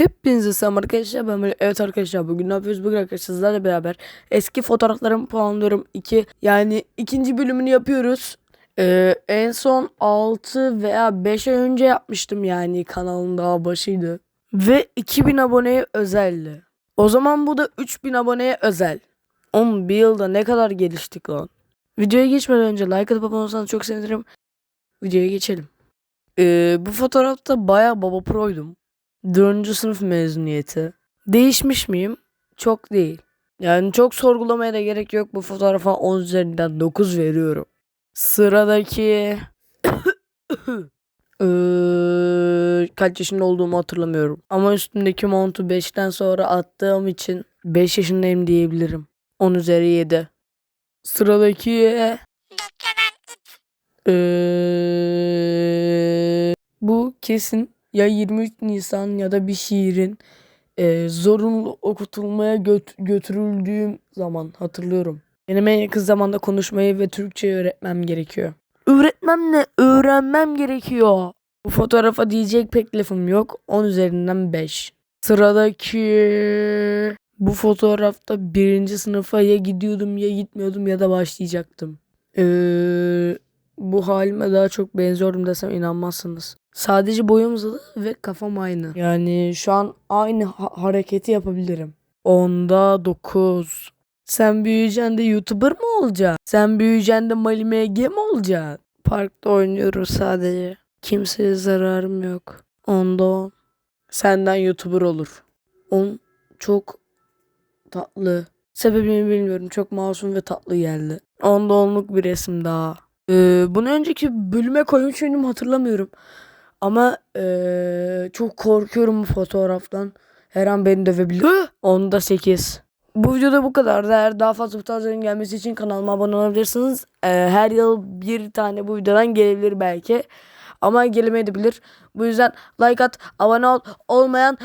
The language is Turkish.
Hepinize selam arkadaşlar. Ben böyle evet arkadaşlar bugün ne yapıyoruz? Bugün arkadaşlar sizlerle beraber eski fotoğraflarımı puanlıyorum. 2 yani ikinci bölümünü yapıyoruz. Ee, en son 6 veya 5 ay önce yapmıştım yani kanalın daha başıydı. Ve 2000 aboneye özeldi. O zaman bu da 3000 aboneye özel. Oğlum bir yılda ne kadar geliştik lan? Videoya geçmeden önce like atıp abone olursanız çok sevinirim. Videoya geçelim. Ee, bu fotoğrafta baya baba proydum 4. sınıf mezuniyeti. Değişmiş miyim? Çok değil. Yani çok sorgulamaya da gerek yok. Bu fotoğrafa 10 üzerinden 9 veriyorum. Sıradaki Eee, kaç yaşında olduğumu hatırlamıyorum. Ama üstümdeki montu 5'ten sonra attığım için 5 yaşındayım diyebilirim. 10 üzeri 7. Sıradaki Eee, bu kesin ya 23 Nisan ya da bir şiirin eee, zorunlu okutulmaya göt- götürüldüğüm zaman hatırlıyorum. Benim en yakın zamanda konuşmayı ve Türkçe öğretmem gerekiyor. Öğretmem ne? Öğrenmem gerekiyor. Bu fotoğrafa diyecek pek lafım yok. 10 üzerinden 5. Sıradaki bu fotoğrafta birinci sınıfa ya gidiyordum ya gitmiyordum ya da başlayacaktım. Eee bu halime daha çok benziyordum desem inanmazsınız. Sadece boyum uzadı ve kafam aynı. Yani şu an aynı ha- hareketi yapabilirim. Onda 9. Sen büyüyeceksin de YouTuber mı olacaksın? Sen büyüyeceksin de Mali MG mi olacaksın? Parkta oynuyoruz sadece. Kimseye zararım yok. Onda 10. Senden YouTuber olur. 10 çok tatlı. Sebebini bilmiyorum. Çok masum ve tatlı geldi. Onda onluk bir resim daha. Ee, bunu önceki bölüme koymuş muyum hatırlamıyorum. Ama ee, çok korkuyorum bu fotoğraftan. Her an beni dövebilir. Onda 8. Bu videoda bu kadar. Eğer daha fazla bu tarz videoların gelmesi için kanalıma abone olabilirsiniz. Ee, her yıl bir tane bu videodan gelebilir belki. Ama gelemeyebilir. Bu yüzden like at, abone ol. Olmayan